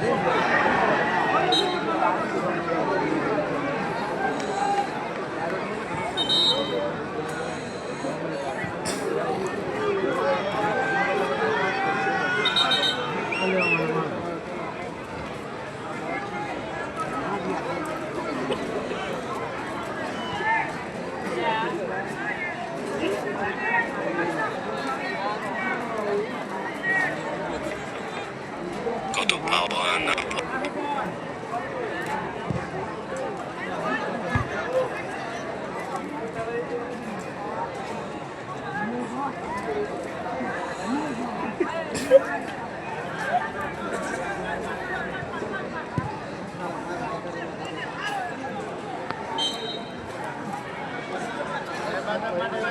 Yeah.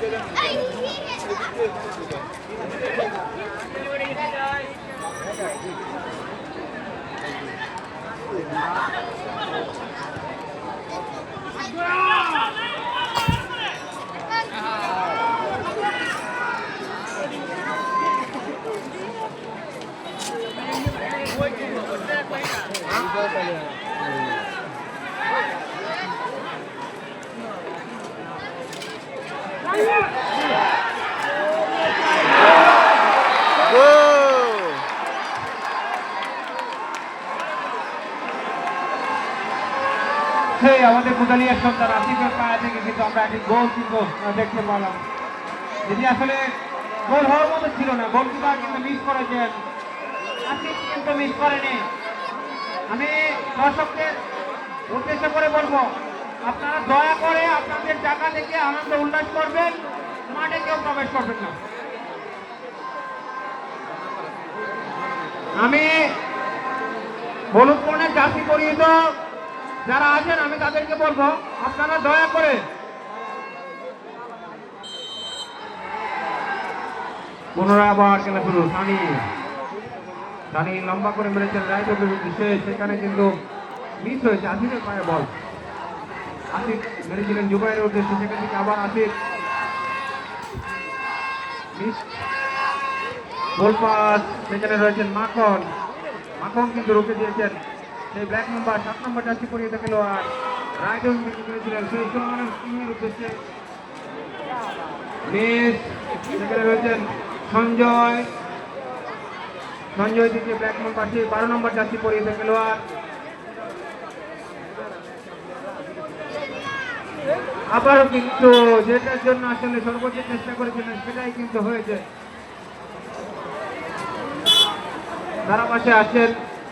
Thank you. সেই আমাদের কোদালিয়ার সন্তান আসিফের পায়ে থেকে কিন্তু আমরা একটি গোল কিন্তু দেখতে পেলাম। যেটি আসলে গোল হওয়ার মতো ছিল না গোলকিপার কিন্তু মিস করেছেন। আসিফ কিন্তু মিস করেনি। আমি দর্শকদের উদ্দেশ্য করে বলব, আপনারা দয়া করে আপনাদের জায়গা থেকে আনন্দ উল্লাস করবেন, মাঠে কেউ প্রবেশ করবেন না। আমি হলুদ বর্ণের জার্সি পরিহিত যারা আছেন, আমি তাদেরকে বলব, আপনারা দয়া করে পুনরায় আবার খেলা শুরু সানি সানি লম্বা করে মেরেছেন রাইট বিরুদ্ধে সেখানে কিন্তু মিস হয়েছে। আসিফের পায়ে বল। আসিফ মেরেছিলেন জুবাইয়ের উদ্দেশ্যে, সেখান থেকে আবার আসিফ গোল পাস সেখানে রয়েছেন মাখন। মাখন কিন্তু রুখে দিয়েছেন। সেই ব্ল্যাক নাম্বার সাত নম্বর জার্সি পরিয়ে দেখেল আর উইং কিন্তু করেছিলেন সেই সুলমান সিংয়ের উদ্দেশ্যে। মিস রয়েছেন সঞ্জয়। সঞ্জয় দিকে ব্ল্যাক নাম্বার সেই বারো নম্বর জার্সি পরিয়ে দেখেল আর আবারও কিন্তু যেটার জন্য আসলে সর্বোচ্চ চেষ্টা করেছিলেন, সেটাই কিন্তু হয়েছে। তারা পাশে আছেন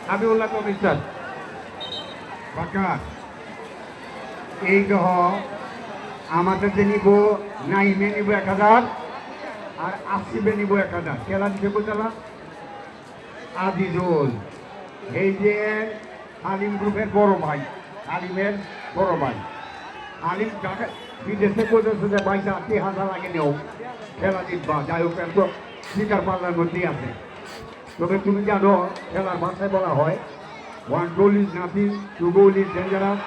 হাবিবুল্লাহ কবির স্যার। এই গ্রহ আমাদের যে নিব, নাইমে নিব এক হাজার, আর আসিবে নিব এক হাজার। খেলা দিতে কোথালা আজিজুল। এই যে আলিম গ্রুপের বড় ভাই, আলিমের বড় ভাই। আলিম ঢাকা বিদেশে বলতেছে যে, ভাই আশি হাজার আগে নেও, খেলা জিতবা যাই হোক, এত শিকার পাল্লার মধ্যেই আছে। তবে তুমি জানো, খেলার ভাষায় বলা হয় one goal is nothing two goal is dangerous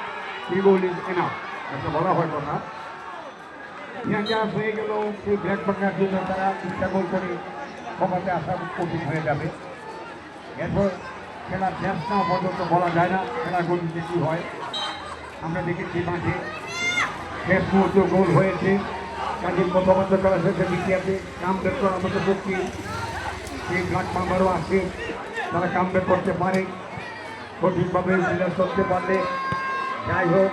three goal is enough একটা বলা হয় কথা। চেঞ্জার্স হয়ে গেল, সেই ব্ল্যাক বাংলার জন্য তারা তিনটা গোল করে ক্ষমতায় আসা কঠিন হয়ে যাবে। এরপর খেলার শেষ না পর্যন্ত বলা যায় না খেলার গতিতে কী হয়। আমরা দেখেছি মাঠে শেষ মুহূর্ত গোল হয়েছে। কাজে প্রথমত খেলা শেষে দ্বিতীয়তে কামব্যাক করার মতো শক্তি। সেই ব্ল্যাক মাম্বারও আছে, তারা কাম কামব্যাক করতে পারে। সঠিকভাবে বিনাশ করতে পারলে, যাই হোক,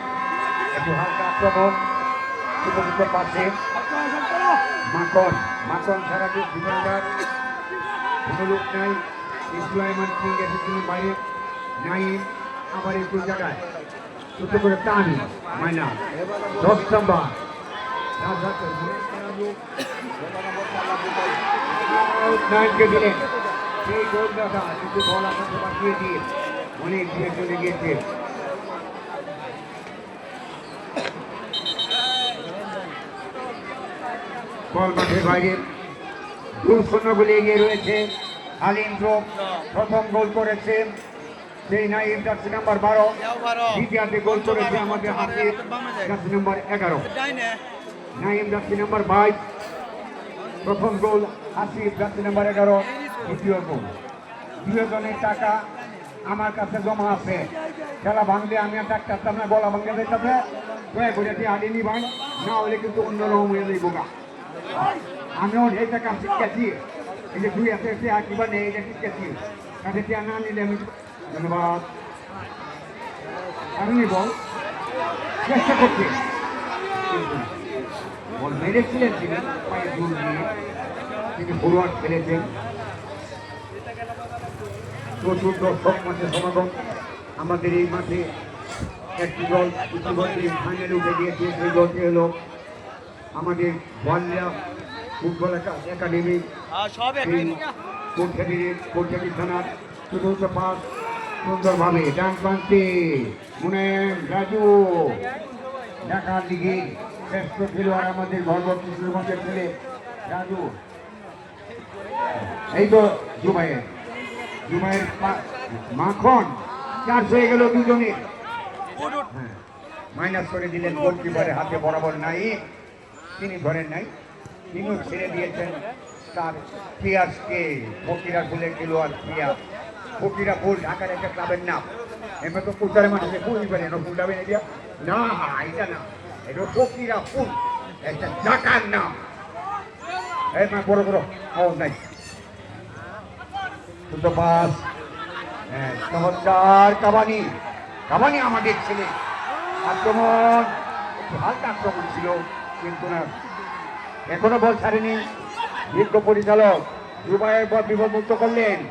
একটু হালকা আক্রমণ উপযুক্ত পাচ্ছে মাখন মাখন ছাড়া যে ডিফেন্ডার কোনো লোক নাই, ইসলাইমান সিং এসেছিলেন বাইরে নাইম আবার একটু জায়গায়। ছোট করে টান, মাইনা। দশ নম্বর। নাইনকে দিলেন। সেই গোলদাতা, কিন্তু বল আপনাকে বাঁচিয়ে দিয়ে। অনেক দূরে চলে গিয়েছে। বল মাঠের বাইরে। দূর শূন্য গোলে এগিয়ে রয়েছে আলিম গ্রুপ প্রথম গোল করেছে। সেই জার্সি নাম্বার বারো। দ্বিতীয়তে গোল করেছে আমাদের হাতে জার্সি নাম্বার এগারো। নাইম জার্সি নাম্বার বাইশ। প্রথম গোল জার্সি নাম্বার এগারো। দ্বিতীয় গোল। দুজনের টাকা আমার কাছে জমা আছে। খেলা ভাঙলে আমি আর ডাক্তার না গলা ভাঙলে যেতে দয়া করে দিয়ে আগে নিবান, না হলে কিন্তু অন্য রকম হয়ে যাইব গা। আমিও এই টাকা শিখেছি এই যে দুই আছে সে আঁকিবা নেই এটা শিখেছি কাছে টিয়া না নিলে আমি ধন্যবাদ। আমি নিব। চেষ্টা করছি। বল মেরেছিলেন তিনি, পায়ে জোর দিয়ে। তিনি ফরোয়ার্ড খেলেছেন। প্রচুর দর্শক মাঠে সমাগম। আমাদের এই মাঠে একটি দল ইতিমধ্যে ফাইনালে উঠে গিয়েছে সেই দলটি হলো আমাদের বল্লা ফুটবল একা- একাডেমি। কোটখালির কোটখালি থানার চতুর্থ পাস সুন্দরভাবে ডান প্রান্তে মনে রাজু। ঢাকার দিকে শ্রেষ্ঠ খেলোয়াড় আমাদের গর্ব কিশোরগঞ্জের ছেলে রাজু। এই তো জুবাইয়ের জুবাইয়ের পা- মাখন। চার হয়ে গেল দুজনে হ্যাঁ। মাইনাস করে দিলেন গোলকিপারের হাতে বরাবর নাই। তিনি ধরেন নাই। তিনিও ছেড়ে দিয়েছেন তার পিয়াসকে ফকিরা ফুলের খেলোয়াড় পিয়াস ফকিরা ফুল ঢাকার একটা ক্লাবের নাম। এমনি তো উত্তরে মানুষের ফুল দিবেন এটা ফুল যাবেন এটা না এটা না। এটা ফকিরা ফুল একটা ঢাকার নাম। মা বড় বড় ও নাই। দুটো হ্যাঁ চমৎকার কাবানি কাবানি আমাদের ছেলে। আক্রমণ। একটু হালকা আক্রমণ ছিল, কিন্তু না। এখনও বল ছাড়েনি। বিজ্ঞ পরিচালক দুবাইয়ের বল বিপদ মুক্ত করলেন।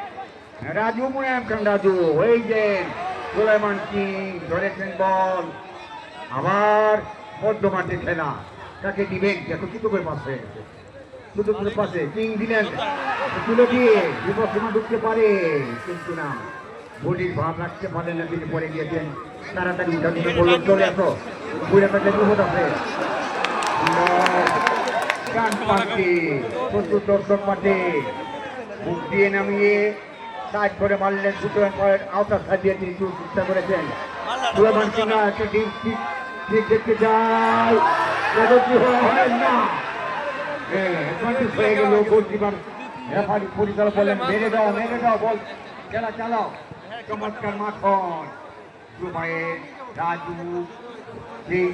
রাজু মুয়াম খান, রাজু। ওই যে, সুলাইমান সিং ধরেছেন বল। আবার মধ্য মাঠে খেলা। তাকে দিবেন। দেখো ছোট করে পাস হয়ে গেছে। করে পাশে কিং দিলেন তুলে দিয়ে বিপদ সীমা ঢুকতে পারে কিন্তু না বডির ভাব রাখতে পারলেন না তিনি পরে গিয়েছেন তাড়াতাড়ি বললেন চলে আসো ঘুরে থাকলে বিপদ আছে গান পাখি প্রচুর দর্শক মাঠে মুখ দিয়ে নামিয়ে সাইড করে মারলেন সুতরাং আওতা সাজিয়ে তিনি চেষ্টা করেছেন সুলেমান সিংহা একটা দেখতে হয় না advantage হয়ে গেল গোলকিপার। রেফারি পরিচালক বললেন মেরে দাও মেরে দাও, বল। খেলা চালাও। চমৎকার মাখন দুবাইয়ের রাজু সেই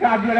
রাজু